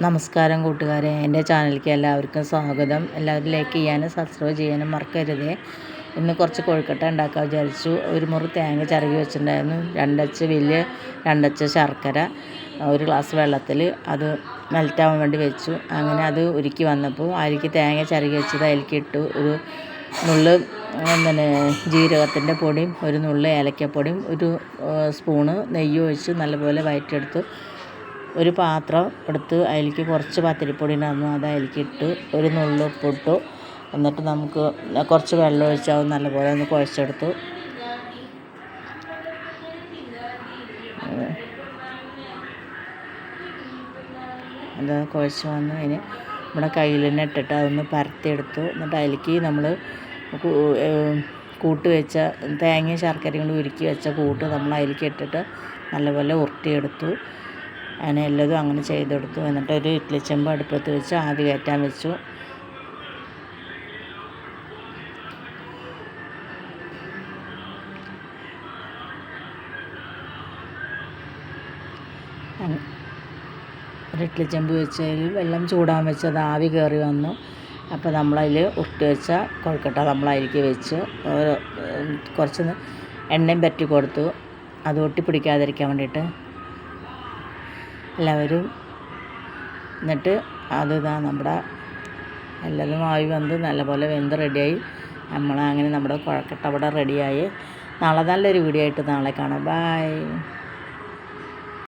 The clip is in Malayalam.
നമസ്കാരം കൂട്ടുകാരെ. എന്റെ ചാനലിലേക്ക് എല്ലാവർക്കും സ്വാഗതം. എല്ലാവരും ലൈക്ക് ചെയ്യാനും സബ്സ്ക്രൈബ് ചെയ്യാനും മറക്കരുത്. ഇന്ന് കുറച്ച് കൊഴുക്കട്ട ഉണ്ടാക്കാൻ വിചാരിച്ചു. ഒരു മുറി തേങ്ങ ചിറകി വെച്ചിട്ടുണ്ടായിരുന്നു. രണ്ടച്ച് വലിയ രണ്ടച്ച് ശർക്കര ഒരു ഗ്ലാസ് വെള്ളത്തിൽ അത് മെൽറ്റാവാൻ വേണ്ടി വെച്ചു. അങ്ങനെ അത് ഉരുക്കി വന്നപ്പോൾ അതിലേക്ക് തേങ്ങ ചിറകി വെച്ചത് അതിലേക്ക് ഇട്ടു. ഒരു നുള്ള് പിന്നെ ജീരകത്തിന്റെ പൊടിയും ഒരു നുള്ള് ഏലക്കപ്പൊടിയും ഒരു സ്പൂണ് നെയ്യ് ഒഴിച്ച് നല്ലപോലെ വയറ്റിയെടുത്തു. ഒരു പാത്രം എടുത്ത് അതിലേക്ക് കുറച്ച് പത്തിരിപ്പൊടി ഉണ്ടായിരുന്നു. അത് അതിലേക്ക് ഇട്ട് ഒരു നുള്ളു ഉപ്പിട്ടു. എന്നിട്ട് നമുക്ക് കുറച്ച് വെള്ളം ഒഴിച്ച് അത് നല്ലപോലെ ഒന്ന് കുഴച്ചെടുത്തു. അത് കുഴച്ച് വന്നു. അതിന് നമ്മുടെ കയ്യിൽ തന്നെ ഇട്ടിട്ട് അതൊന്ന് പരത്തിയെടുത്തു. എന്നിട്ട് അതിലേക്ക് നമ്മൾ കൂട്ട് വെച്ച തേങ്ങയും ശർക്കരയും കൊണ്ട് ഉരുക്കി വെച്ച കൂട്ട് നമ്മൾ അതിലേക്ക് ഇട്ടിട്ട് നല്ലപോലെ ഉരുട്ടിയെടുത്തു. അങ്ങനെ എല്ലതും അങ്ങനെ ചെയ്ത് കൊടുത്തു എന്നിട്ട് ഒരു ഇഡ്ഡലി ചെമ്പ് അടുപ്പത്ത് വെച്ച് ആവി കയറ്റാൻ വെച്ചു. ഒരു ഇഡ്ഡലി ചെമ്പ് വെച്ച് വെള്ളം ചൂടാൻ വെച്ചത് ആവി കയറി വന്നു. അപ്പോൾ നമ്മളതിൽ ഉരുട്ടി വെച്ച കൊഴുക്കട്ട നമ്മളതിലേക്ക് വെച്ച് കുറച്ച് എണ്ണയും പറ്റി കൊടുത്തു. അത് ഒട്ടി പിടിക്കാതിരിക്കാൻ വേണ്ടിയിട്ട് എല്ലാവരും എന്നിട്ട് അത് ഇതാ നമ്മുടെ എല്ലാതും ആയി വന്ന് നല്ലപോലെ വെന്ത് റെഡിയായി നമ്മൾ അങ്ങനെ നമ്മുടെ കുഴക്കട്ട അവിടെ റെഡിയായി നാളെ നല്ലൊരു വീഡിയോ ആയിട്ട് നാളെ കാണാം. ബായ്